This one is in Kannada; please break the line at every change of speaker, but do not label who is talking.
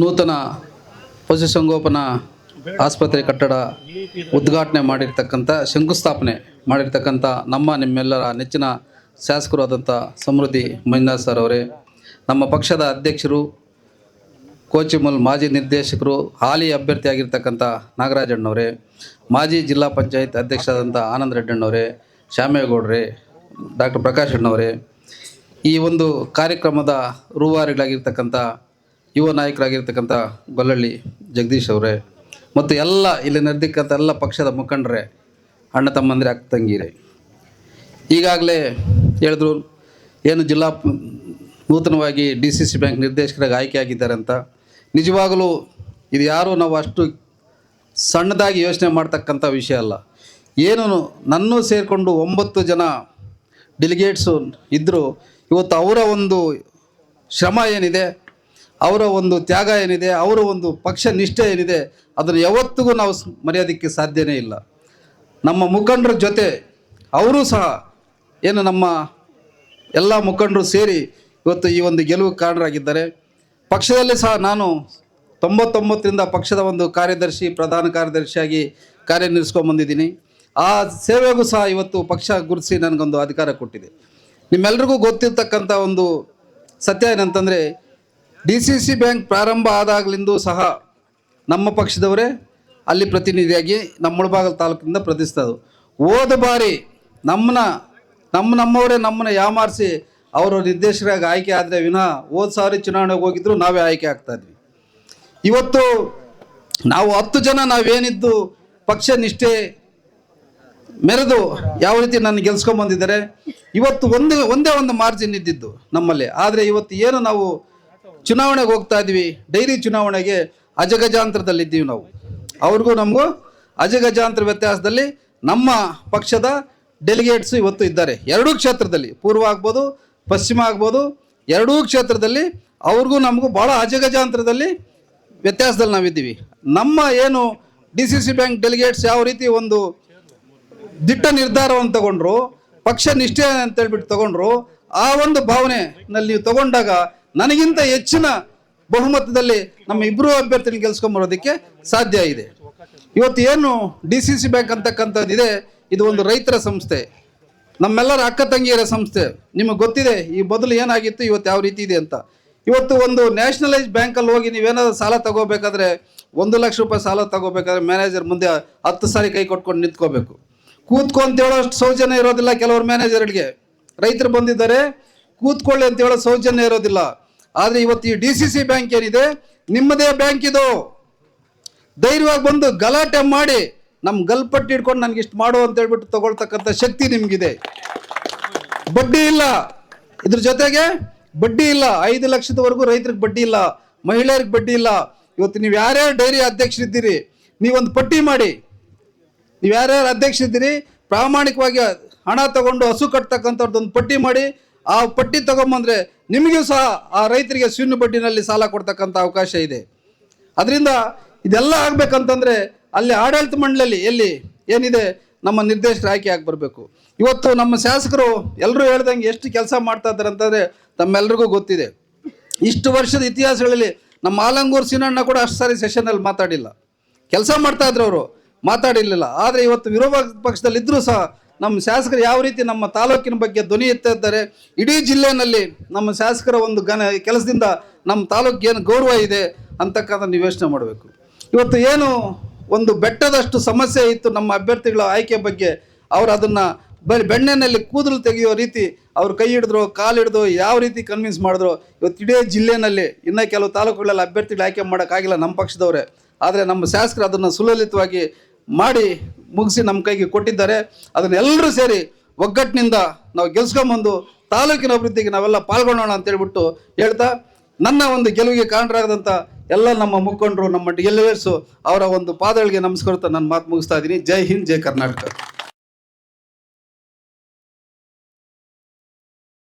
ನೂತನ ಪಶುಸಂಗೋಪನಾ ಆಸ್ಪತ್ರೆ ಕಟ್ಟಡ ಉದ್ಘಾಟನೆ ಮಾಡಿರ್ತಕ್ಕಂಥ, ಶಂಕುಸ್ಥಾಪನೆ ಮಾಡಿರ್ತಕ್ಕಂಥ ನಮ್ಮ ನಿಮ್ಮೆಲ್ಲರ ನೆಚ್ಚಿನ ಶಾಸಕರು ಆದಂಥ ಸಮೃದ್ಧಿ ಮಂಜುನಾಥ್ ಸರ್ ಅವರೇ, ನಮ್ಮ ಪಕ್ಷದ ಅಧ್ಯಕ್ಷರು, ಕೋಚಿಮಲ್ ಮಾಜಿ ನಿರ್ದೇಶಕರು, ಹಾಲಿ ಅಭ್ಯರ್ಥಿಯಾಗಿರ್ತಕ್ಕಂಥ ನಾಗರಾಜಣ್ಣವರೇ, ಮಾಜಿ ಜಿಲ್ಲಾ ಪಂಚಾಯತ್ ಅಧ್ಯಕ್ಷರಾದಂಥ ಆನಂದ್ ರೆಡ್ಡಣ್ಣವರೇ, ಶ್ಯಾಮೇಗೌಡ್ರೆ, ಡಾಕ್ಟರ್ ಪ್ರಕಾಶ್ ಅಣ್ಣವರೇ, ಈ ಒಂದು ಕಾರ್ಯಕ್ರಮದ ರೂವಾರಿಗಳಾಗಿರ್ತಕ್ಕಂಥ ಯುವ ನಾಯಕರಾಗಿರ್ತಕ್ಕಂಥ ಗೊಲ್ಲಳ್ಳಿ ಜಗದೀಶ್ ಅವರೇ, ಮತ್ತು ಎಲ್ಲ ಇಲ್ಲಿ ನಡೆದಿಕ್ಕಂಥ ಎಲ್ಲ ಪಕ್ಷದ ಮುಖಂಡರೇ, ಅಣ್ಣ ತಮ್ಮಂದಿರೆ ಅಕ್ಕ ತಂಗಿರೇ ಈಗಾಗಲೇ ಹೇಳಿದ್ರು, ಏನು ಜಿಲ್ಲಾ ನೂತನವಾಗಿ ಡಿ ಸಿ ಸಿ ಬ್ಯಾಂಕ್ ನಿರ್ದೇಶಕರಾಗಿ ಆಯ್ಕೆಯಾಗಿದ್ದಾರೆ ಅಂತ. ನಿಜವಾಗಲೂ ಇದು ಯಾರೂ ನಾವು ಅಷ್ಟು ಸಣ್ಣದಾಗಿ ಯೋಚನೆ ಮಾಡ್ತಕ್ಕಂಥ ವಿಷಯ ಅಲ್ಲ. ಏನು ನನ್ನೂ ಸೇರಿಕೊಂಡು ಒಂಬತ್ತು ಜನ ಡೆಲಿಗೇಟ್ಸು ಇದ್ದರು ಇವತ್ತು ಅವರ ಒಂದು ಶ್ರಮ ಏನಿದೆ ಅವರ ಒಂದು ತ್ಯಾಗ ಏನಿದೆ, ಅವರ ಒಂದು ಪಕ್ಷ ನಿಷ್ಠೆ ಏನಿದೆ, ಅದನ್ನು ಯಾವತ್ತಿಗೂ ನಾವು ಮರೆಯೋದಕ್ಕೆ ಸಾಧ್ಯನೇ ಇಲ್ಲ. ನಮ್ಮ ಮುಖಂಡರ ಜೊತೆ ಅವರೂ ಸಹ ಏನು ನಮ್ಮ ಎಲ್ಲ ಮುಖಂಡರು ಸೇರಿ ಇವತ್ತು ಈ ಒಂದು ಗೆಲುವು ಕಾರಣರಾಗಿದ್ದಾರೆ. ಪಕ್ಷದಲ್ಲಿ ಸಹ ನಾನು ತೊಂಬತ್ತೊಂಬತ್ತರಿಂದ ಪಕ್ಷದ ಒಂದು ಕಾರ್ಯದರ್ಶಿ, ಪ್ರಧಾನ ಕಾರ್ಯದರ್ಶಿಯಾಗಿ ಕಾರ್ಯನಿರ್ವಹಿಸ್ಕೊಂಬಂದಿದ್ದೀನಿ. ಆ ಸೇವೆಗೂ ಸಹ ಇವತ್ತು ಪಕ್ಷ ಗುರುತಿಸಿ ನನಗೊಂದು ಅಧಿಕಾರ ಕೊಟ್ಟಿದೆ. ನಿಮ್ಮೆಲ್ರಿಗೂ ಗೊತ್ತಿರ್ತಕ್ಕಂಥ ಒಂದು ಸತ್ಯ ಏನಂತಂದರೆ ಡಿ ಸಿ ಸಿ ಬ್ಯಾಂಕ್ ಪ್ರಾರಂಭ ಆದಾಗಲಿಂದ ಸಹ ನಮ್ಮ ಪಕ್ಷದವರೇ ಅಲ್ಲಿ ಪ್ರತಿನಿಧಿಯಾಗಿ ನಮ್ಮ ಮುಳಬಾಗಲ ತಾಲೂಕಿನಿಂದ ಪ್ರತಿಸ್ತದು ಹೋದ ಬಾರಿ ನಮ್ಮನ್ನ, ನಮ್ಮ ನಮ್ಮವರೇ ನಮ್ಮನ್ನ ಯಾಮಾರಿಸಿ ಅವರು ನಿರ್ದೇಶಕರಾಗಿ ಆಯ್ಕೆ ಆದರೆ ವಿನಃ ಹೋದ ಸಾರಿ ಚುನಾವಣೆಗೆ ಹೋಗಿದ್ರು ನಾವೇ ಆಯ್ಕೆ ಆಗ್ತಾ ಇದ್ವಿ. ಇವತ್ತು ನಾವು ಹತ್ತು ಜನ ನಾವೇನಿದ್ದು ಪಕ್ಷ ನಿಷ್ಠೆ ಮೆರೆದು ಯಾವ ರೀತಿ ನನ್ನ ಗೆಲ್ಸ್ಕೊಂಡ್ಬಂದಿದ್ದಾರೆ ಇವತ್ತು ಒಂದು, ಒಂದೇ ಒಂದು ಮಾರ್ಜಿನ್ ಇದ್ದಿದ್ದು ನಮ್ಮಲ್ಲಿ. ಆದರೆ ಇವತ್ತು ಏನು ನಾವು ಚುನಾವಣೆಗೆ ಹೋಗ್ತಾ ಇದ್ವಿ ಡೈರಿ ಚುನಾವಣೆಗೆ ಅಜಗಜಾಂತರದಲ್ಲಿದ್ದೀವಿ ನಾವು. ಅವ್ರಿಗೂ ನಮಗೂ ಅಜಗಜಾಂತರ ವ್ಯತ್ಯಾಸದಲ್ಲಿ ನಮ್ಮ ಪಕ್ಷದ ಡೆಲಿಗೇಟ್ಸ್ ಇವತ್ತು ಇದ್ದಾರೆ. ಎರಡೂ ಕ್ಷೇತ್ರದಲ್ಲಿ, ಪೂರ್ವ ಆಗ್ಬೋದು, ಪಶ್ಚಿಮ ಆಗ್ಬೋದು, ಎರಡೂ ಕ್ಷೇತ್ರದಲ್ಲಿ ಅವ್ರಿಗೂ ನಮಗೂ ಭಾಳ ಅಜಗಜಾಂತರದಲ್ಲಿ ವ್ಯತ್ಯಾಸದಲ್ಲಿ ನಾವಿದ್ದೀವಿ. ನಮ್ಮ ಏನು D C C bank delegates ಯಾವ ರೀತಿ ಒಂದು ದಿಟ್ಟ ನಿರ್ಧಾರವನ್ನು ತಗೊಂಡ್ರು, ಪಕ್ಷ ನಿಷ್ಠೆ ಅಂತ ಹೇಳ್ಬಿಟ್ಟು ತಗೊಂಡ್ರು, ಆ ಒಂದು ಭಾವನೆನಲ್ಲಿ ನೀವು ತಗೊಂಡಾಗ ನನಗಿಂತ ಹೆಚ್ಚಿನ ಬಹುಮತದಲ್ಲಿ ನಮ್ಮ ಇಬ್ಬರು ಅಭ್ಯರ್ಥಿಗಳು ಗೆಲ್ಸ್ಕೊಂಬರೋದಕ್ಕೆ ಸಾಧ್ಯ ಇದೆ. ಇವತ್ತು ಏನು ಡಿ ಸಿ ಸಿ ಬ್ಯಾಂಕ್ ಅಂತಕ್ಕಂಥದ್ದು ಇದೆ ಒಂದು ರೈತರ ಸಂಸ್ಥೆ. ನಮ್ಮೆಲ್ಲರ ಅಕ್ಕ ತಂಗಿಯರ ಸಂಸ್ಥೆ. ನಿಮಗೆ ಗೊತ್ತಿದೆ, ಈ ಬದಲು ಏನಾಗಿತ್ತು, ಇವತ್ತು ಯಾವ ರೀತಿ ಇದೆ ಅಂತ. ಇವತ್ತು ಒಂದು ನ್ಯಾಷನಲೈಸ್ ಬ್ಯಾಂಕಲ್ಲಿ ಹೋಗಿ ನೀವೇನಾದ್ರು ಸಾಲ ತಗೋಬೇಕಾದ್ರೆ, ಒಂದು ಲಕ್ಷ ರೂಪಾಯಿ ಸಾಲ ತಗೋಬೇಕಾದ್ರೆ ಮ್ಯಾನೇಜರ್ ಮುಂದೆ ಹತ್ತು ಸಾರಿ ಕೈ ಕೊಟ್ಕೊಂಡು ನಿಂತ್ಕೋಬೇಕು. ಕೂತ್ಕೊಂತ ಹೇಳೋಷ್ಟು ಸೌಜನ್ಯ ಇರೋದಿಲ್ಲ ಕೆಲವರು ಮ್ಯಾನೇಜರ್ಗಳಿಗೆ ರೈತರು ಬಂದಿದ್ದಾರೆ, ಕೂತ್ಕೊಳ್ಳಿ ಅಂತ ಹೇಳೋ ಸೌಜನ್ಯ ಇರೋದಿಲ್ಲ. ಆದರೆ ಇವತ್ತು ಈ ಡಿ ಸಿ ಸಿ ಬ್ಯಾಂಕ್ ಏನಿದೆ, ನಿಮ್ಮದೇ ಬ್ಯಾಂಕ್ ಇದು. ಧೈರ್ಯವಾಗಿ ಬಂದು ಗಲಾಟೆ ಮಾಡಿ ನಮ್ಮ ಗಲ್ಪಟ್ಟಿ ಹಿಡ್ಕೊಂಡು ನನಗೆ ಇಷ್ಟು ಮಾಡು ಅಂತ ಹೇಳ್ಬಿಟ್ಟು ತಗೊಳ್ತಕ್ಕಂಥ ಶಕ್ತಿ ನಿಮಗಿದೆ. ಬಡ್ಡಿ ಇಲ್ಲ. ಇದ್ರ ಜೊತೆಗೆ ಬಡ್ಡಿ ಇಲ್ಲ. ಐದು ಲಕ್ಷದವರೆಗೂ ರೈತರಿಗೆ ಬಡ್ಡಿ ಇಲ್ಲ. ಮಹಿಳೆಯರಿಗೆ ಬಡ್ಡಿ ಇಲ್ಲ. ಇವತ್ತು ನೀವು ಯಾರ್ಯಾರು ಡೈರಿ ಅಧ್ಯಕ್ಷರಿದ್ದೀರಿ, ನೀವೊಂದು ಪಟ್ಟಿ ಮಾಡಿ. ನೀವು ಯಾರ್ಯಾರು ಅಧ್ಯಕ್ಷರಿದ್ದೀರಿ, ಪ್ರಾಮಾಣಿಕವಾಗಿ ಹಣ ತಗೊಂಡು ಹಸು ಕಟ್ತಕ್ಕಂಥದ್ದೊಂದು ಪಟ್ಟಿ ಮಾಡಿ, ಆ ಪಟ್ಟಿ ತಗೊಂಬಂದ್ರೆ ನಿಮಗೂ ಸಹ ಆ ರೈತರಿಗೆ ಶೂನ್ಯ ಬಡ್ಡಿನಲ್ಲಿ ಸಾಲ ಕೊಡ್ತಕ್ಕಂಥ ಅವಕಾಶ ಇದೆ. ಅದರಿಂದ ಇದೆಲ್ಲ ಆಗಬೇಕಂತಂದರೆ ಅಲ್ಲಿ ಆಡಳಿತ ಮಂಡಳಿಯಲ್ಲಿ ಎಲ್ಲಿ ಏನಿದೆ ನಮ್ಮ ನಿರ್ದೇಶಕರು ಆಯ್ಕೆ ಆಗಿ ಬರಬೇಕು. ಇವತ್ತು ನಮ್ಮ ಶಾಸಕರು ಎಲ್ಲರೂ ಹೇಳ್ದಂಗೆ ಎಷ್ಟು ಕೆಲಸ ಮಾಡ್ತಾ ಇದ್ದಾರೆ ಅಂತಂದರೆ ತಮ್ಮೆಲ್ರಿಗೂ ಗೊತ್ತಿದೆ. ಇಷ್ಟು ವರ್ಷದ ಇತಿಹಾಸಗಳಲ್ಲಿ ನಮ್ಮ ಆಲಂಗೂರು ಸೀನಣ್ಣ ಕೂಡ ಅಷ್ಟು ಸಾರಿ ಸೆಷನಲ್ಲಿ ಮಾತಾಡಿಲ್ಲ. ಕೆಲಸ ಮಾಡ್ತಾ ಇದ್ರು ಅವರು, ಮಾತಾಡಿರಲಿಲ್ಲ. ಆದರೆ ಇವತ್ತು ವಿರೋಧ ಪಕ್ಷದಲ್ಲಿದ್ದರೂ ಸಹ ನಮ್ಮ ಶಾಸಕರು ಯಾವ ರೀತಿ ನಮ್ಮ ತಾಲೂಕಿನ ಬಗ್ಗೆ ಧ್ವನಿ ಎತ್ತಿದ್ದಾರೆ ಇಡೀ ಜಿಲ್ಲೆಯಲ್ಲಿ ನಮ್ಮ ಶಾಸಕರ ಒಂದು ಘನ ಕೆಲಸದಿಂದ ನಮ್ಮ ತಾಲೂಕಿಗೆ ಏನು ಗೌರವ ಇದೆ ಅಂತಕ್ಕಂಥ ಯೋಚನೆ ಮಾಡಬೇಕು. ಇವತ್ತು ಏನು ಒಂದು ಬೆಟ್ಟದಷ್ಟು ಸಮಸ್ಯೆ ಇತ್ತು ನಮ್ಮ ಅಭ್ಯರ್ಥಿಗಳ ಆಯ್ಕೆ ಬಗ್ಗೆ, ಅವರು ಅದನ್ನು ಬರೀ ಬೆಣ್ಣೆನಲ್ಲಿ ಕೂದಲು ತೆಗೆಯೋ ರೀತಿ ಅವ್ರು ಕೈ ಹಿಡಿದ್ರು, ಕಾಲು ಹಿಡಿದು ಯಾವ ರೀತಿ ಕನ್ವಿನ್ಸ್ ಮಾಡಿದ್ರು, ಇವತ್ತು ಇಡೀ ಜಿಲ್ಲೆನಲ್ಲಿ ಇನ್ನೂ ಕೆಲವು ತಾಲೂಕುಗಳಲ್ಲಿ ಅಭ್ಯರ್ಥಿಗಳು ಆಯ್ಕೆ ಮಾಡೋಕ್ಕಾಗಿಲ್ಲ ನಮ್ಮ ಪಕ್ಷದವರೇ. ಆದರೆ ನಮ್ಮ ಶಾಸಕರು ಅದನ್ನು ಸುಲಲಿತವಾಗಿ ಮಾಡಿ ಮುಗಿಸಿ ನಮ್ಮ ಕೈಗೆ ಕೊಟ್ಟಿದ್ದಾರೆ. ಅದನ್ನೆಲ್ಲರೂ ಸೇರಿ ಒಗ್ಗಟ್ಟಿನಿಂದ ನಾವು ಗೆಲ್ಸ್ಕೊಂಬಂದು ತಾಲೂಕಿನ ಅಭಿವೃದ್ಧಿಗೆ ನಾವೆಲ್ಲ ಪಾಲ್ಗೊಳ್ಳೋಣ ಅಂತ ಹೇಳ್ಬಿಟ್ಟು ಹೇಳ್ತಾ, ನನ್ನ ಒಂದು ಗೆಲುವಿಗೆ ಕಾರಣರಾಗದಂಥ ಎಲ್ಲ ನಮ್ಮ ಮುಖಂಡರು, ನಮ್ಮ ಗೆಲುವೇರ್ಸು ಅವರ ಒಂದು ಪಾದಗಳಿಗೆ ನಮಸ್ಕರಿಸ್ತಾ ನನ್ನ ಮಾತು ಮುಗಿಸ್ತಾ ಇದ್ದೀನಿ. ಜೈ ಹಿಂದ್, ಜೈ ಕರ್ನಾಟಕ.